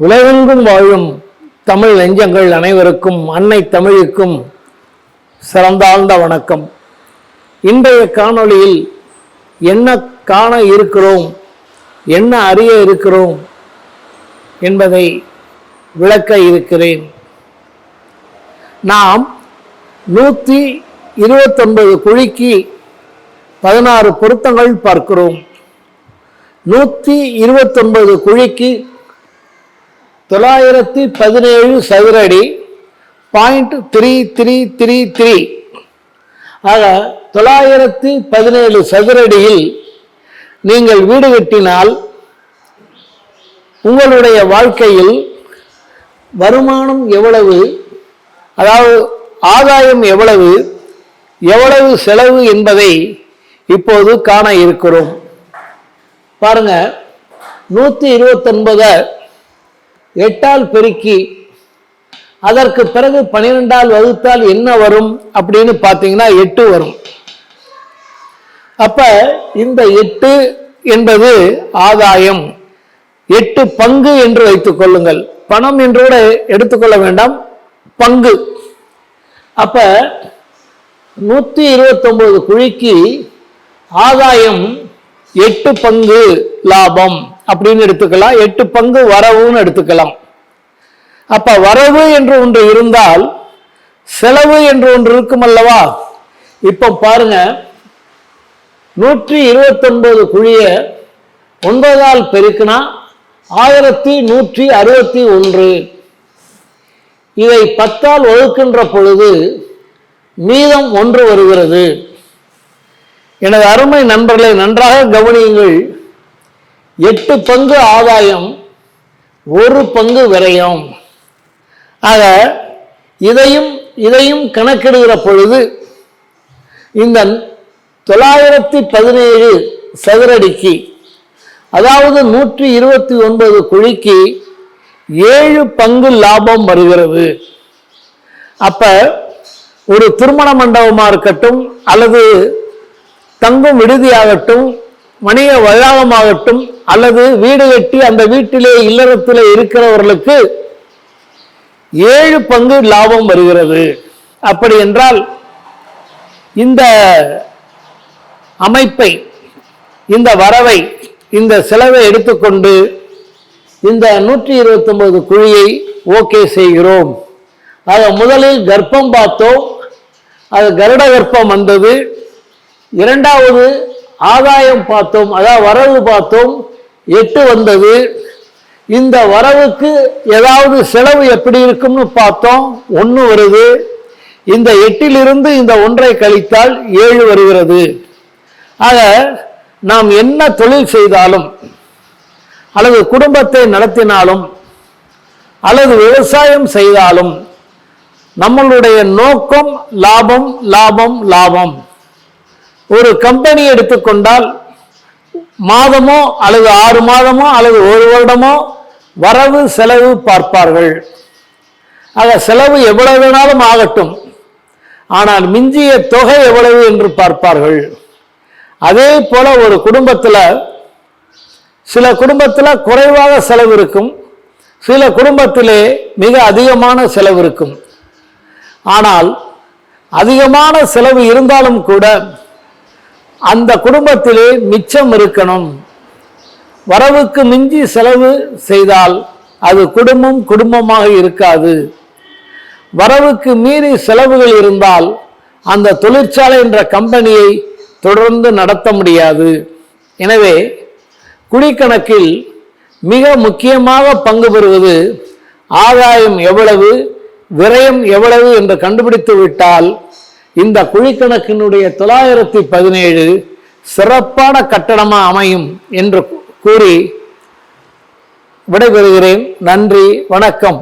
உலகெங்கும் வாழும் தமிழ் நெஞ்சங்கள் அனைவருக்கும் அன்னை தமிழுக்கும் சிறந்தாழ்ந்த வணக்கம். இன்றைய காணொளியில் என்ன காண இருக்கிறோம் என்ன அறிய இருக்கிறோம் என்பதை விளக்க இருக்கிறேன். நாம் நூற்றி இருபத்தொன்பது குழிக்கு பதினாறு பொருத்தங்கள் பார்க்கிறோம். நூற்றி இருபத்தொன்பது குழிக்கு தொள்ளாயிரத்தி பதினேழு சதுர அடி point three three three three ஆக தொள்ளாயிரத்தி பதினேழு சதுரடியில் நீங்கள் வீடு கட்டினால் உங்களுடைய வாழ்க்கையில் வருமானம் எவ்வளவு அதாவது ஆதாயம் எவ்வளவு எவ்வளவு செலவு என்பதை இப்போது காண இருக்கிறோம். பாருங்க நூற்றி இருபத்தொன்பதை எட்டால் பெருக்கி அதற்கு பிறகு பன்னிரெண்டால் வகுத்தால் என்ன வரும் அப்படின்னு பார்த்தீங்கன்னா எட்டு வரும். அப்ப இந்த எட்டு என்பது ஆதாயம். எட்டு பங்கு என்று வைத்துக் கொள்ளுங்கள். பணம் என்று கூட எடுத்துக்கொள்ள வேண்டாம். பங்கு. அப்ப நூத்தி இருபத்தி ஒன்பது குழிக்கு ஆதாயம் எட்டு பங்கு லாபம். அப்படின்னு எடுத்துக்கலாம். எட்டு பங்கு வரவுன்னு எடுத்துக்கலாம். அப்ப வரவு என்று ஒன்று இருந்தால் செலவு என்று ஒன்று இருக்கும் அல்லவா? இப்ப பாருங்க. நூற்றி இருபத்தி ஒன்பது குழிய ஒன்பதால் பெருக்கினா ஆயிரத்தி நூற்றி அறுபத்தி ஒன்று. இதை பத்தால் ஒழுக்கின்ற பொழுது மீதம் ஒன்று வருகிறது. எனது அருமை நண்பர்களை நன்றாக கவனியுங்கள். எட்டு பங்கு ஆதாயம் ஒரு பங்கு விரயம். ஆக இதையும் இதையும் கணக்கிடுகிற பொழுது இந்த தொள்ளாயிரத்தி பதினேழு சதுரடிக்கு அதாவது நூற்றி இருபத்தி ஒன்பது குழிக்கு ஏழு பங்கு லாபம் வருகிறது. அப்ப ஒரு திருமண மண்டபமாக இருக்கட்டும் அல்லது தங்கும் விடுதியாகட்டும் வணிக வளாகமாகட்டும் அல்லது வீடு கட்டி அந்த வீட்டிலே இல்லறத்திலே இருக்கிறவர்களுக்கு ஏழு பங்கு லாபம் வருகிறது. அப்படி என்றால் இந்த அமைப்பை இந்த வரவை இந்த செலவை எடுத்துக்கொண்டு இந்த நூற்றி இருபத்தொன்பது குழியை ஓகே செய்கிறோம். ஆக முதலில் கர்ப்பம் பார்த்தோம். அது கருட கர்ப்பம் வந்தது. இரண்டாவது ஆதாயம் பார்த்தோம் அதாவது வரவு பார்த்தோம் எட்டு வந்தது. இந்த வரவுக்கு ஏதாவது செலவு எப்படி இருக்கும்னு பார்த்தோம் ஒன்று வருது. இந்த எட்டிலிருந்து இந்த ஒன்றை கழித்தால் ஏழு வருகிறது. ஆக நாம் என்ன தொழில் செய்தாலும் அல்லது குடும்பத்தை நடத்தினாலும் அல்லது விவசாயம் செய்தாலும் நம்மளுடைய நோக்கம் லாபம் லாபம் லாபம். ஒரு கம்பெனி எடுத்துக்கொண்டால் மாதமோ அல்லது ஆறு மாதமோ அல்லது ஒரு வருடமோ வரவு செலவு பார்ப்பார்கள். ஆக செலவு எவ்வளவு வேணாலும் ஆகட்டும். ஆனால் மிஞ்சிய தொகை எவ்வளவு என்று பார்ப்பார்கள். அதே போல ஒரு குடும்பத்தில் சில குடும்பத்தில் குறைவாக செலவு இருக்கும். சில குடும்பத்திலே மிக அதிகமான செலவு இருக்கும். ஆனால் அதிகமான செலவு இருந்தாலும் கூட அந்த குடும்பத்திலே மிச்சம் இருக்கணும். வரவுக்கு மிஞ்சி செலவு செய்தால் அது குடும்பம் குடும்பமாக இருக்காது. வரவுக்கு மீறி செலவுகள் இருந்தால் அந்த தொழிற்சாலை என்ற கம்பெனியை தொடர்ந்து நடத்த முடியாது. எனவே குடிக்கணக்கில் மிக முக்கியமாக பங்கு பெறுவது ஆதாயம் எவ்வளவு விரயம் எவ்வளவு என்று கண்டுபிடித்து விட்டால் இந்த குழிக்கணக்கினுடைய தொள்ளாயிரத்தி பதினேழு சிறப்பான கட்டணமாக அமையும் என்று கூறி விடைபெறுகிறேன். நன்றி வணக்கம்.